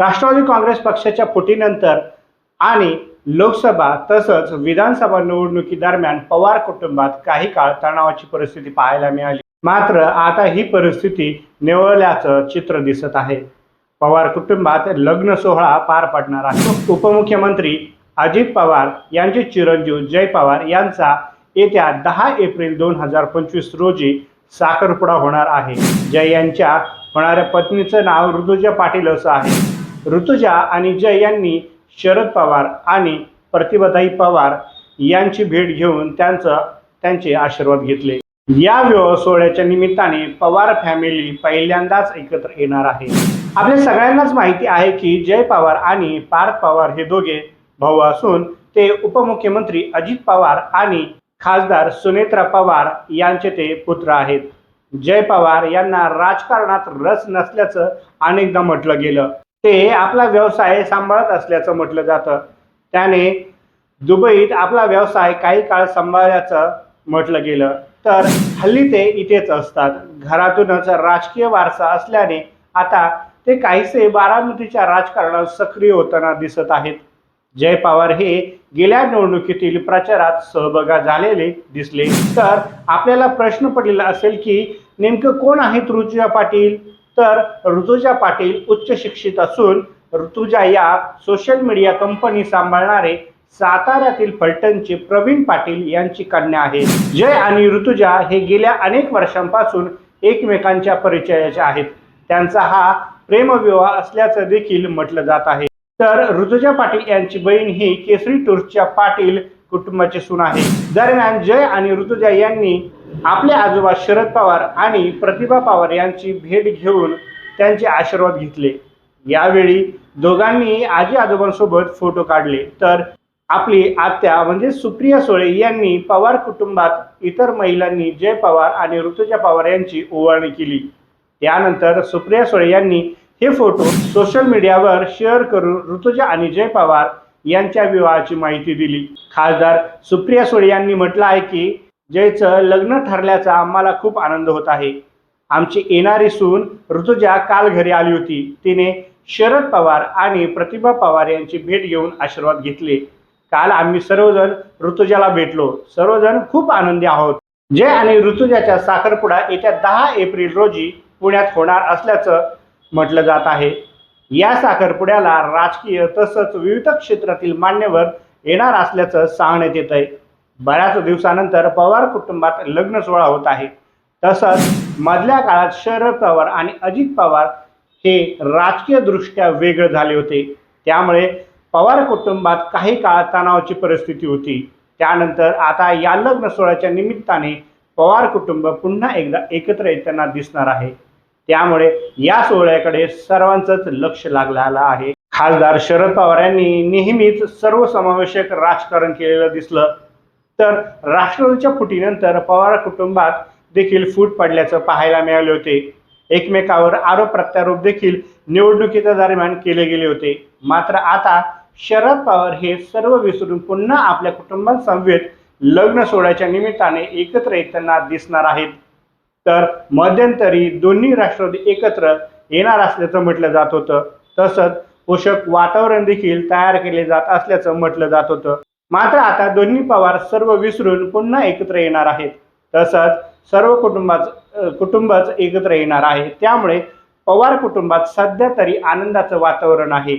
राष्ट्रवादी काँग्रेस पक्षाच्या फुटीनंतर आणि लोकसभा तसंच विधानसभा निवडणुकीदरम्यान पवार कुटुंबात काही काळ तणावाची परिस्थिती पाहायला मिळाली. मात्र आता ही परिस्थिती निवळल्याचं चित्र दिसत आहे. पवार कुटुंबात लग्न सोहळा पार पडणार आहे. उपमुख्यमंत्री अजित पवार यांचे चिरंजीव जय पवार यांचा येत्या दहा एप्रिल दोन हजार पंचवीस रोजी साखरपुडा होणार आहे. जय यांच्या होणाऱ्या पत्नीचं नाव ऋतुजा पाटील असं आहे. ऋतुजा आणि जय यांनी शरद पवार आणि प्रतिभाताई पवार यांची भेट घेऊन त्यांचं त्यांचे आशीर्वाद घेतले. या विवाह सोहळ्याच्या निमित्ताने पवार फॅमिली पहिल्यांदाच एकत्र येणार आहे. आपल्या सगळ्यांनाच माहिती आहे की जय पवार आणि पार्थ पवार हे दोघे भाऊ असून ते उपमुख्यमंत्री अजित पवार आणि खासदार सुनेत्रा पवार यांचे ते पुत्र आहेत. जय पवार यांना राजकारणात रस नसल्याचं अनेकदा म्हटलं गेलं. ते आपला व्यवसाय सांभाळत असल्याचं म्हटलं जातं. त्याने दुबईत आपला व्यवसाय काही काळ सांभाळल्याचं म्हटलं गेलं. तर हल्ली ते इथेच असतात. घरातूनच राजकीय वारसा असल्याने आता ते काहीसे बारामतीच्या राजकारणात सक्रिय होताना दिसत आहेत. जय पवार हे गेल्या निवडणुकीतील प्रचारात सहभागा झालेले दिसले. तर आपल्याला प्रश्न पडलेला असेल की नेमकं कोण आहेत ऋतुजा पाटील? तर ऋतुजा पाटील उच्च शिक्षित असून ऋतुजा या सोशल मीडिया कंपनी सांभाळणारे साताऱ्यातील फलटणचे प्रवीण पाटील यांची कन्या आहे जय आणि ऋतुजा हे गेल्या अनेक वर्षांपासून एकमेकांच्या परिचयाचे आहेत. त्यांचा हा प्रेमविवाह असल्याचं देखील म्हटलं जात आहे. तर ऋतुजा पाटील यांची बहीण ही केसरी टूर्सच्या पाटील कुटुंबाची सून आहे. दरम्यान जय आणि ऋतुजा यांनी आपले आजोबा शरद पवार आणि प्रतिभा पवार यांची भेट घेऊन त्यांचे आशीर्वाद घेतले. यावेळी दोघांनी आजी आजोबांसोबत फोटो काढले. तर आपली आत्या म्हणजे सुप्रिया सोळे यांनी पवार कुटुंबात इतर महिलांनी जय पवार आणि ऋतुजा पवार यांची ओवाळणी केली. त्यानंतर सुप्रिया सोळे यांनी हे फोटो सोशल मीडियावर शेअर करून ऋतुजा आणि जय पवार यांच्या विवाहाची माहिती दिली. खासदार सुप्रिया सोळे यांनी म्हटलं आहे की जयचं लग्न ठरल्याचा आम्हाला खूप आनंद होत आहे. आमची येणारी सून ऋतुजा काल घरी आली होती. तिने शरद पवार आणि प्रतिभा पवार यांची भेट घेऊन आशीर्वाद घेतले. काल आम्ही सर्वजण ऋतुजाला भेटलो. सर्वजण खूप आनंदी आहोत. जय आणि ऋतुजाच्या साखरपुडा येत्या दहा एप्रिल रोजी पुण्यात होणार असल्याचं म्हटलं जात आहे. या साखरपुड्याला राजकीय तसंच विविध क्षेत्रातील मान्यवर येणार असल्याचं सांगण्यात येत आहे बऱ्याच दिवसानंतर पवार कुटुंबात लग्न सोहळा होत आहे. तसंच मधल्या काळात शरद पवार आणि अजित पवार हे राजकीयदृष्ट्या वेगळे झाले होते. त्यामुळे पवार कुटुंबात काही काळ तणावाची परिस्थिती होती. त्यानंतर आता या लग्न सोहळ्याच्या निमित्ताने पवार कुटुंब पुन्हा एकदा एकत्र येताना दिसणार आहे. त्यामुळे या सोहळ्याकडे सर्वांचंच लक्ष लागलेलं आहे. खासदार शरद पवार यांनी नेहमीच सर्वसमावेशक राजकारण केलेलं दिसलं. तर राष्ट्रवादीच्या फुटीनंतर पवार कुटुंबात देखील फूट पडल्याचं पाहायला मिळाले होते. एकमेकावर आरोप प्रत्यारोप देखील निवडणुकीच्या दरम्यान केले गेले होते. मात्र आता शरद पवार हे सर्व विसरून पुन्हा आपल्या कुटुंबांसमवेत लग्न सोडायच्या निमित्ताने एकत्र येताना दिसणार आहेत. तर मध्यंतरी दोन्ही राष्ट्रवादी एकत्र येणार असल्याचं म्हटलं जात होतं. तसंच पोषक वातावरण देखील तयार केले जात असल्याचं म्हटलं जात होतं. मात्र आता दोन्ही पवार सर्व विसरून पुन्हा एकत्र येणार आहेत. तसंच सर्व कुटुंबाच कुटुंबच एकत्र येणार आहे. त्यामुळे पवार कुटुंबात सध्या तरी आनंदाचं वातावरण आहे.